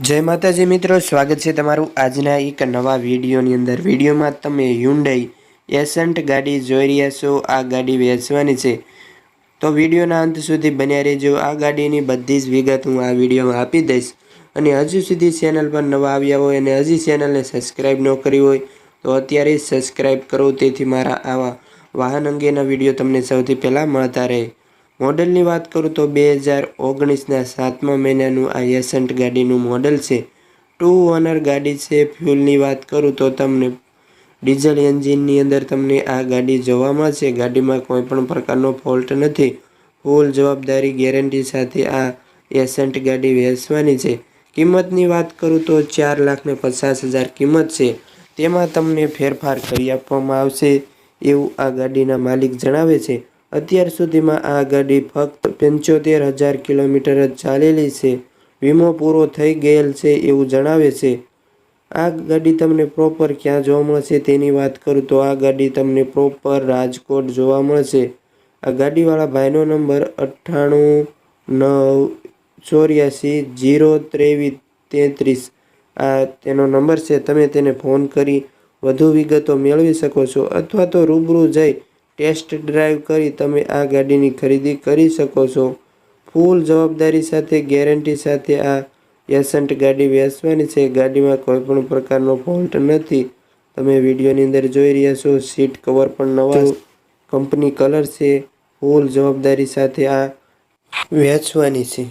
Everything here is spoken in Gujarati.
જય માતાજી મિત્રો, સ્વાગત છે તમારું આજના એક નવા વિડીયોની અંદર. વિડીયોમાં તમે હ્યુન્ડાઈ એસન્ટ ગાડી જોઈ રહ્યા છો, આ ગાડી વેચવાની છે. તો વિડીયોના અંત સુધી બન્યા રહેજો. આ ગાડીની બધી જ વિગત હું આ વિડીયોમાં આપી દઈશ. અને હજુ સુધી ચેનલ પર નવા આવ્યા હોય અને હજી ચેનલને સબસ્ક્રાઈબ ન કરી હોય, તો અત્યારે સબસ્ક્રાઈબ કરો. તેથી મારા આવા વાહન અંગેના વીડિયો તમને સૌથી પહેલાં મળતા રહે. મોડલની વાત કરું તો બે હજાર ઓગણીસના સાતમા મહિનાનું આ એસન્ટ ગાડીનું મોડલ છે. ટુ ઓનર ગાડી છે. ફ્યુલની વાત કરું તો તમને ડીઝલ એન્જિનની અંદર તમને આ ગાડી જોવા મળશે. ગાડીમાં કોઈ પણ પ્રકારનો ફોલ્ટ નથી. ફૂલ જવાબદારી ગેરંટી સાથે આ એસન્ટ ગાડી વેચવાની છે. કિંમતની વાત કરું તો ચાર લાખને પચાસ હજાર કિંમત છે. તેમાં તમને ફેરફાર કરી આપવામાં આવશે એવું આ ગાડીના માલિક જણાવે છે. અત્યાર સુધીમાં આ ગાડી ફક્ત પંચોતેર હજાર કિલોમીટર જ ચાલેલી છે. વીમો પૂરો થઈ ગયેલ છે એવું જણાવે છે. આ ગાડી તમને પ્રોપર ક્યાં જોવા મળશે તેની વાત કરું તો આ ગાડી તમને પ્રોપર રાજકોટ જોવા મળશે. આ ગાડીવાળા ભાઈનો નંબર અઠ્ઠાણું નવ ચોર્યાસી જીરો ત્રેવીસ તેત્રીસ. આ તેનો નંબર છે. તમે તેને ફોન કરી વધુ વિગતો મેળવી શકો છો અથવા તો રૂબરૂ જઈ ટેસ્ટ ડ્રાઈવ કરી તમે આ ગાડીની ખરીદી કરી શકો છો. ફૂલ જવાબદારી સાથે, ગેરંટી સાથે આ એસન્ટ ગાડી વેચવાની છે. ગાડીમાં કોઈ પણ પ્રકારનો ફોલ્ટ નથી. તમે વિડીયોની અંદર જોઈ રહ્યા છો, સીટ કવર પણ નવા કંપની કલર છે. ફૂલ જવાબદારી સાથે આ વેચવાની છે.